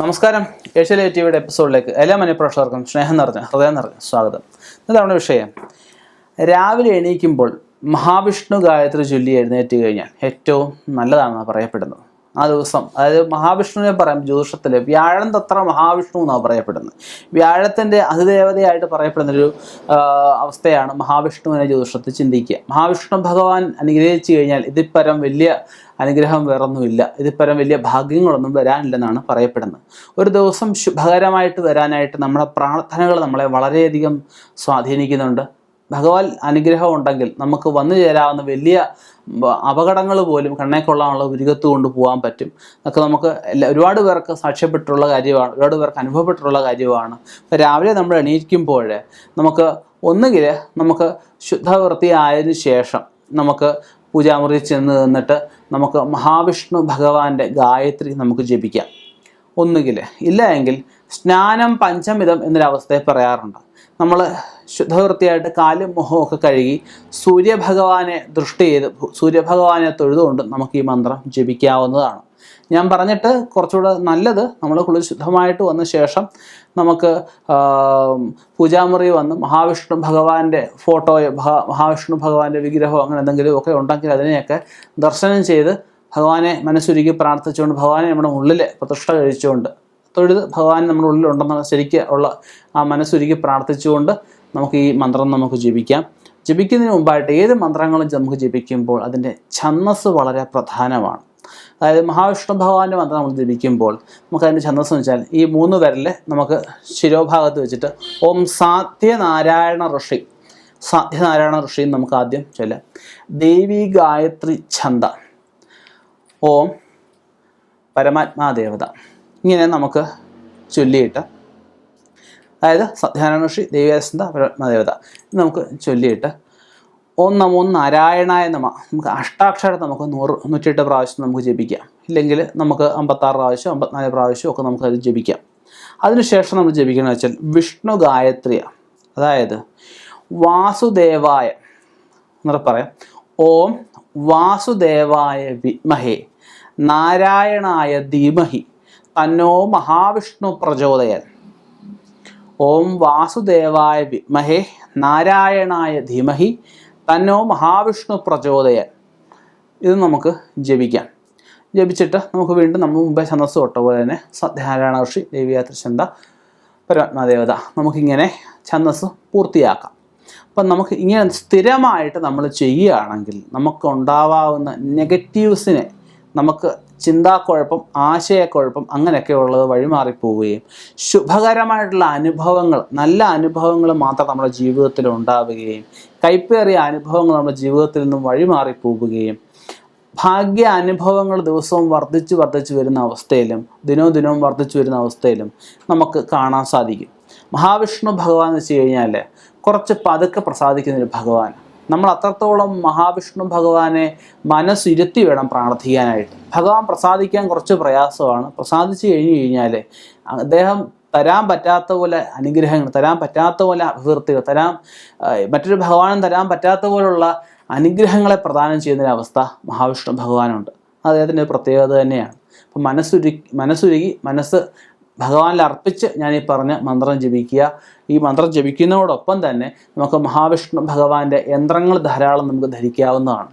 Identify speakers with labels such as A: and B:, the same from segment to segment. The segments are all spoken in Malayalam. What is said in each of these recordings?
A: നമസ്കാരം. ഏഷ്യയിലെ ടിവിയുടെ എപ്പിസോഡിലേക്ക് എല്ലാ മനഃപ്രേക്ഷകർക്കും സ്നേഹം നിറഞ്ഞ ഹൃദയം നിറഞ്ഞ സ്വാഗതം. ഇതാണ് വിഷയം. രാവിലെ എണീക്കുമ്പോൾ മഹാവിഷ്ണു ഗായത്രി ചൊല്ലി എഴുന്നേറ്റ് കഴിഞ്ഞാൽ ഏറ്റവും നല്ലതാണെന്ന് പറയപ്പെടുന്നത്. ആ ദിവസം. അതായത് മഹാവിഷ്ണുവിനെ പറയാം ജ്യോതിഷത്തിൽ വ്യാഴം തത്ര മഹാവിഷ്ണു എന്നാണ് പറയപ്പെടുന്നത്. വ്യാഴത്തിന്റെ അതിദേവതയായിട്ട് പറയപ്പെടുന്നൊരു അവസ്ഥയാണ് മഹാവിഷ്ണുവിനെ ജ്യോതിഷത്തിൽ ചിന്തിക്കുക. മഹാവിഷ്ണു ഭഗവാൻ അനുഗ്രഹിച്ചു കഴിഞ്ഞാൽ ഇതിപ്പരം വലിയ അനുഗ്രഹം വേറൊന്നുമില്ല. ഇതിപ്പരം വലിയ ഭാഗ്യങ്ങളൊന്നും വരാനില്ലെന്നാണ് പറയപ്പെടുന്നത്. ഒരു ദിവസം ശുഭകരമായിട്ട് വരാനായിട്ട് നമ്മുടെ പ്രാർത്ഥനകൾ നമ്മളെ വളരെയധികം സ്വാധീനിക്കുന്നുണ്ട്. ഭഗവാൻ അനുഗ്രഹം ഉണ്ടെങ്കിൽ നമുക്ക് വന്നു ചേരാവുന്ന വലിയ അപകടങ്ങൾ പോലും കണ്ണേ കൊള്ളാനുള്ള ഉരുകത്ത് കൊണ്ട് പോകാൻ പറ്റും. അതൊക്കെ നമുക്ക് എല്ലാ ഒരുപാട് പേർക്ക് സാക്ഷ്യപ്പെട്ടുള്ള കാര്യമാണ് ഒരുപാട് പേർക്ക് അനുഭവപ്പെട്ടിട്ടുള്ള കാര്യമാണ്. അപ്പോൾ രാവിലെ നമ്മൾ എണീക്കുമ്പോൾ നമുക്ക് ഒന്നുകിൽ നമുക്ക് ശുദ്ധവൃത്തി ശുദ്ധവൃത്തിയായതിനു ശേഷം നമുക്ക് പൂജാമുറിയിൽ ചെന്ന് നിന്നിട്ട് നമുക്ക് മഹാവിഷ്ണു ഭഗവാന്റെ ഗായത്രി നമുക്ക് ജപിക്കാം. ഒന്നുകിൽ ഇല്ല എങ്കിൽ സ്നാനം പഞ്ചമിതം എന്നൊരവസ്ഥയെ പറയാറുണ്ട്. നമ്മൾ ശുദ്ധവൃത്തിയായിട്ട് കാലും മുഖവും ഒക്കെ കഴുകി സൂര്യഭഗവാനെ ദൃഷ്ടി ചെയ്ത് സൂര്യഭഗവാനെ തൊഴുതുകൊണ്ട് നമുക്ക് ഈ മന്ത്രം ജപിക്കാവുന്നതാണ്. ഞാൻ പറഞ്ഞിട്ട് കുറച്ചുകൂടെ നല്ലത് നമ്മൾ കുളിച്ച് ശുദ്ധമായിട്ട് വന്ന ശേഷം നമുക്ക് പൂജാമുറി വന്ന് മഹാവിഷ്ണു ഭഗവാന്റെ ഫോട്ടോയോ മഹാവിഷ്ണു ഭഗവാന്റെ വിഗ്രഹമോ അങ്ങനെ എന്തെങ്കിലും ഒക്കെ ഉണ്ടെങ്കിൽ അതിനെയൊക്കെ ദർശനം ചെയ്ത് ഭഗവാനെ മനസ്സുരുക്കി പ്രാർത്ഥിച്ചുകൊണ്ട് ഭഗവാനെ നമ്മുടെ ഉള്ളിൽ പ്രതിഷ്ഠ കഴിച്ചുകൊണ്ട് തൊഴുത് ഭഗവാൻ നമ്മുടെ ഉള്ളിലുണ്ടെന്ന് ശരിക്ക് ഉള്ള ആ മനസ്സൊരുക്കി പ്രാർത്ഥിച്ചുകൊണ്ട് നമുക്ക് ഈ മന്ത്രം നമുക്ക് ജപിക്കാം. ജപിക്കുന്നതിന് മുമ്പായിട്ട് ഏത് മന്ത്രങ്ങളും നമുക്ക് ജപിക്കുമ്പോൾ അതിന്റെ ഛന്ദസ് വളരെ പ്രധാനമാണ്. അതായത് മഹാവിഷ്ണു ഭഗവാന്റെ മന്ത്രം നമ്മൾ ജപിക്കുമ്പോൾ നമുക്കതിന്റെ ഛന്ദസ് എന്ന് വെച്ചാൽ ഈ മൂന്ന് വരൽ നമുക്ക് ശിരോഭാഗത്ത് വെച്ചിട്ട് ഓം സാത്യനാരായണ ഋഷി. സാധ്യനാരായണ ഋഷി നമുക്ക് ആദ്യം ചൊല്ലാം. ദേവി ഗായത്രി ഛന്ദ. ഓം പരമാത്മാ ദേവത ഇങ്ങനെ നമുക്ക് ചൊല്ലിയിട്ട് അതായത് സത്യാനാരായണ ഋഷി ദേവ്യാസന്ത പരമദേവത നമുക്ക് ചൊല്ലിയിട്ട് ഓം നമോ നാരായണായ നമ നമുക്ക് അഷ്ടാക്ഷരം നമുക്ക് നൂറ് നൂറ്റിയെട്ട് പ്രാവശ്യം നമുക്ക് ജപിക്കാം. ഇല്ലെങ്കിൽ നമുക്ക് അമ്പത്താറ് പ്രാവശ്യം അമ്പത്തിനാല് പ്രാവശ്യം ഒക്കെ നമുക്ക് അത് ജപിക്കാം. അതിനുശേഷം നമ്മൾ ജപിക്കുന്നത് വെച്ചാൽ വിഷ്ണു ഗായത്രിയ അതായത് വാസുദേവായ എന്നൊക്കെ പറയാം. ഓം വാസുദേവായ വിമഹേ നാരായണായ ധീമഹി തന്നോ മഹാവിഷ്ണു പ്രചോദയൻ. ഓം വാസുദേവായ വിമഹേ നാരായണായ ധീമഹി തന്നോ മഹാവിഷ്ണു പ്രചോദയൻ. ഇത് നമുക്ക് ജപിക്കാം. ജപിച്ചിട്ട് നമുക്ക് വീണ്ടും നമ്മൾ മുമ്പേ ഛന്ദസ് തൊട്ട പോലെ തന്നെ സത്യനാരായണ ഋഷി ദേവിയാത്രചന്ത പരമാത്മാദേവത നമുക്കിങ്ങനെ ഛന്ദസ് പൂർത്തിയാക്കാം. അപ്പം നമുക്ക് ഇങ്ങനെ സ്ഥിരമായിട്ട് നമ്മൾ ചെയ്യുകയാണെങ്കിൽ നമുക്ക് ഉണ്ടാവാവുന്ന നെഗറ്റീവ്സിനെ നമുക്ക് ചിന്താക്കുഴപ്പം ആശയക്കുഴപ്പം അങ്ങനെയൊക്കെ ഉള്ളത് വഴിമാറിപ്പോവുകയും ശുഭകരമായിട്ടുള്ള അനുഭവങ്ങൾ നല്ല അനുഭവങ്ങൾ മാത്രം നമ്മുടെ ജീവിതത്തിൽ ഉണ്ടാവുകയും കൈപ്പേറിയ അനുഭവങ്ങൾ നമ്മുടെ ജീവിതത്തിൽ നിന്നും വഴിമാറിപ്പോവുകയും ഭാഗ്യ അനുഭവങ്ങൾ ദിവസവും വർദ്ധിച്ചു വർദ്ധിച്ചു വരുന്ന അവസ്ഥയിലും ദിനവും ദിനവും വർദ്ധിച്ചു വരുന്ന അവസ്ഥയിലും നമുക്ക് കാണാൻ സാധിക്കും. മഹാവിഷ്ണു ഭഗവാൻ എന്ന് വെച്ച് കഴിഞ്ഞാൽ കുറച്ച് പതുക്കെ പ്രസാദിക്കുന്നൊരു ഭഗവാൻ നമ്മൾ അത്രത്തോളം മഹാവിഷ്ണു ഭഗവാനെ മനസ്സിരുത്തി വേണം പ്രാർത്ഥിക്കാനായിട്ട്. ഭഗവാൻ പ്രസാദിക്കാൻ കുറച്ച് പ്രയാസമാണ്. പ്രസാദിച്ചു കഴിഞ്ഞു കഴിഞ്ഞാൽ അദ്ദേഹം തരാൻ പറ്റാത്ത പോലെ അനുഗ്രഹങ്ങൾ തരാൻ പറ്റാത്ത പോലെ അഭിവൃദ്ധികൾ തരാൻ മറ്റൊരു ഭഗവാനും തരാൻ പറ്റാത്ത പോലുള്ള അനുഗ്രഹങ്ങളെ പ്രദാനം ചെയ്യുന്നൊരവസ്ഥ മഹാവിഷ്ണു ഭഗവാനുണ്ട്. അദ്ദേഹത്തിന്റെ പ്രത്യേകത തന്നെയാണ്. അപ്പം മനസ്സുരുക്കി മനസ്സുരുകി മനസ്സ് ഭഗവാനിൽ അർപ്പിച്ച് ഞാൻ ഈ പറഞ്ഞ മന്ത്രം ജപിക്കുക. ഈ മന്ത്രം ജപിക്കുന്നതോടൊപ്പം തന്നെ നമുക്ക് മഹാവിഷ്ണു ഭഗവാന്റെ യന്ത്രങ്ങൾ ധാരാളം നമുക്ക് ധരിക്കാവുന്നതാണ്.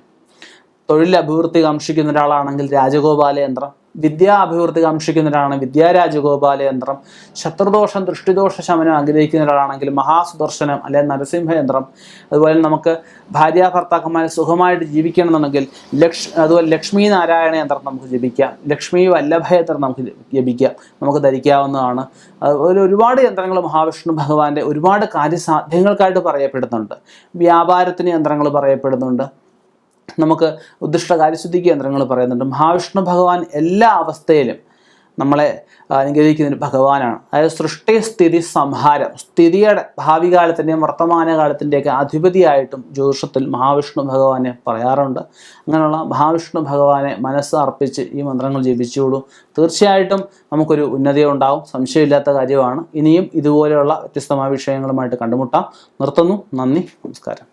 A: തൊഴിൽ അഭിവൃദ്ധി കാക്ഷിക്കുന്ന ഒരാളാണെങ്കിൽ രാജഗോപാല യന്ത്രം. വിദ്യാ അഭിവൃദ്ധി കാംക്ഷിക്കുന്ന ഒരാളാണ് വിദ്യാരാജഗോപാല യന്ത്രം ശത്രുദോഷം ദൃഷ്ടിദോഷ ശമനം ആഗ്രഹിക്കുന്ന ഒരാളാണെങ്കിൽ മഹാസുദർശനം അല്ലെങ്കിൽ നരസിംഹ യന്ത്രം അതുപോലെ നമുക്ക് ഭാര്യ ഭർത്താക്കന്മാരെ സുഖമായിട്ട് ജീവിക്കണമെന്നുണ്ടെങ്കിൽ ലക്ഷ് അതുപോലെ ലക്ഷ്മി നാരായണ യന്ത്രം നമുക്ക് ജപിക്കാം. ലക്ഷ്മി വല്ലഭ യന്ത്രം നമുക്ക് ജപിക്കാം. നമുക്ക് ധരിക്കാവുന്നതാണ്. അതുപോലെ ഒരുപാട് യന്ത്രങ്ങൾ മഹാവിഷ്ണു ഭഗവാന്റെ ഒരുപാട് കാര്യസാധ്യങ്ങൾക്കായിട്ട് പറയപ്പെടുന്നുണ്ട്. വ്യാപാരത്തിന് യന്ത്രങ്ങൾ പറയപ്പെടുന്നുണ്ട്. നമുക്ക് ഉദ്ദിഷ്ട കാര്യശുദ്ധിക്ക് യന്ത്രങ്ങൾ പറയുന്നുണ്ട്. മഹാവിഷ്ണു ഭഗവാൻ എല്ലാ അവസ്ഥയിലും നമ്മളെ അനുഗ്രഹിക്കുന്ന ഒരു ഭഗവാനാണ്. അതായത് സൃഷ്ടി സ്ഥിതി സംഹാരം. സ്ഥിതിയുടെ ഭാവി കാലത്തിന്റെയും വർത്തമാന കാലത്തിന്റെയൊക്കെ അധിപതിയായിട്ടും ജ്യോതിഷത്തിൽ മഹാവിഷ്ണു ഭഗവാനെ പറയാറുണ്ട്. അങ്ങനെയുള്ള മഹാവിഷ്ണു ഭഗവാനെ മനസ്സ് അർപ്പിച്ച് ഈ മന്ത്രങ്ങൾ ജപിച്ചുകൊള്ളൂ. തീർച്ചയായിട്ടും നമുക്കൊരു ഉന്നതി ഉണ്ടാവും. സംശയമില്ലാത്ത കാര്യമാണ്. ഇനിയും ഇതുപോലെയുള്ള വ്യത്യസ്തമായ വിഷയങ്ങളുമായിട്ട് കണ്ടുമുട്ടാം. നിർത്തുന്നു. നന്ദി. നമസ്കാരം.